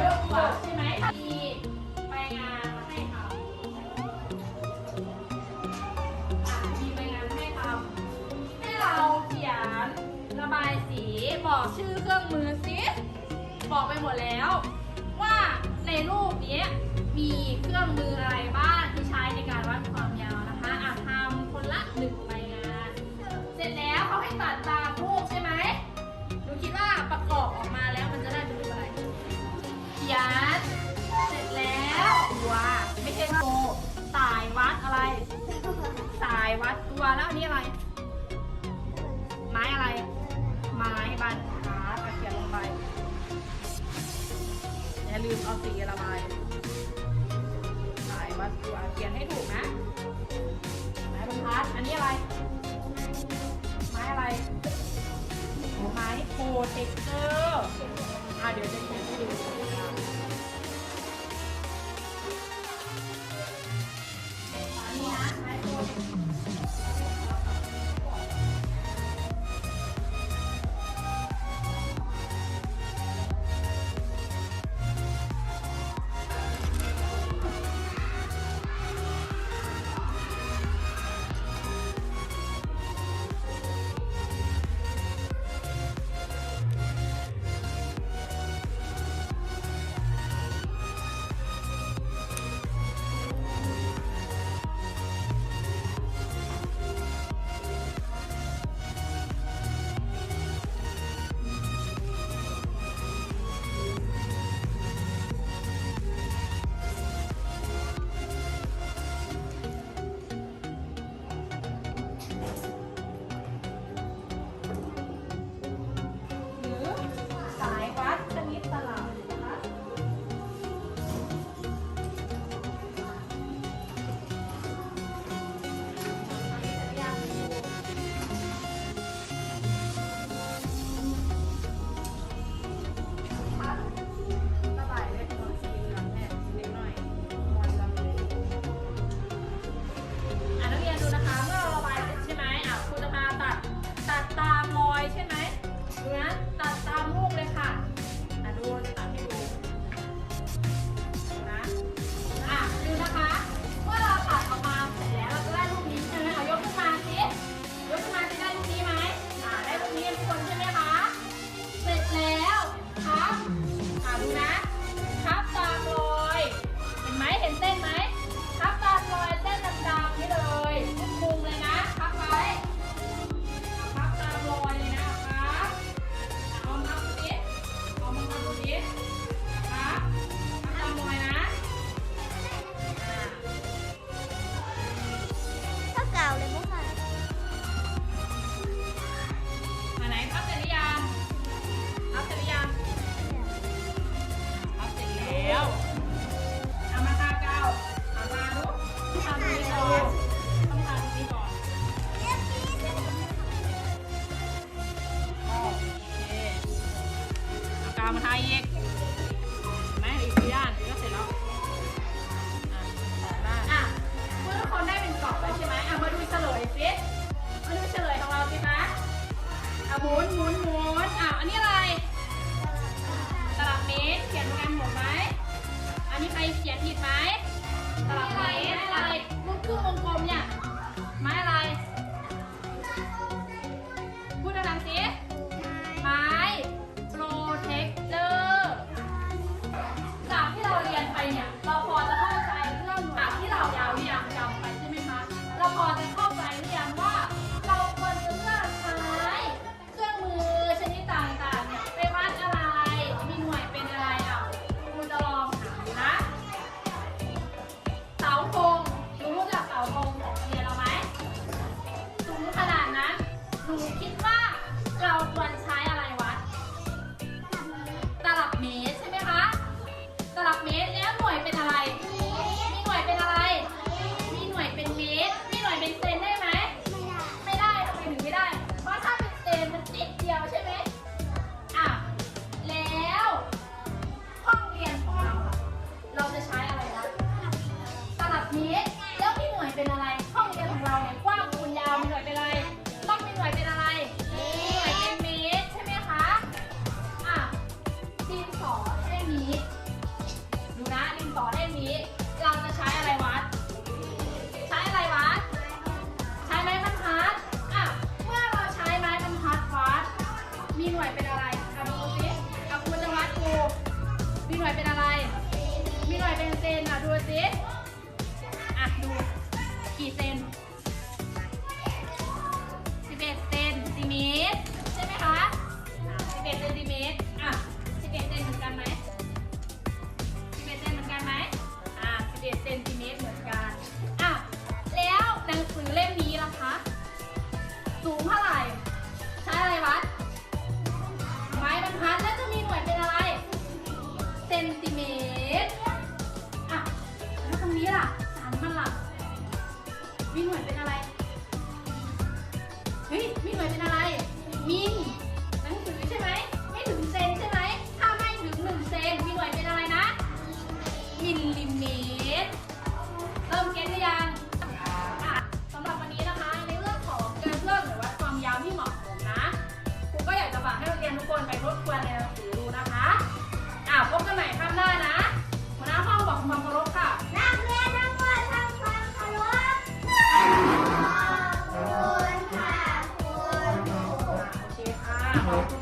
เยอะกว่าใช่ไหมมีใบงานมาให้เำามีไปงานให้เทาให้เราเขียนระบายสีบอกชื่อเครื่องมือซิบอกไปหมดแล้ว ว่าในรูปนี้มีเครื่องมืออะไรบ้าง วัดตัวแล้วอันนี้อะไร ไม้อะไร ไม้บันขาตะเขียนลงไป อย่าลืมเอาสีระบายสายวัดตัวเขียนให้ถูกนะไม้บรรทัดอันนี้อะไร ไม้อะไร ไม้โคเทคเตอร์อะเดี๋ยวจะเขียนให้ดู มีใครเขียนผิดไหมสลับไมอะไร กี่เซน เมตร เริ่มเก็ตหรือยังอะสำหรับวันนี้นะคะ ในเรื่องของการเลือกหรือวัดความยาวที่เหมาะสมนะครูก็อยากจะฝากให้นักเรียนทุกคนไปทบทวนในหนังสือดูนะคะอะพบกันใหม่ข้างหน้านะหัวหน้าห้องบอกความเคารพค่ะ นักเรียนทั้งหมดทำความเคารพคุณค่ะคุณ โอเคค่ะขอบคุณ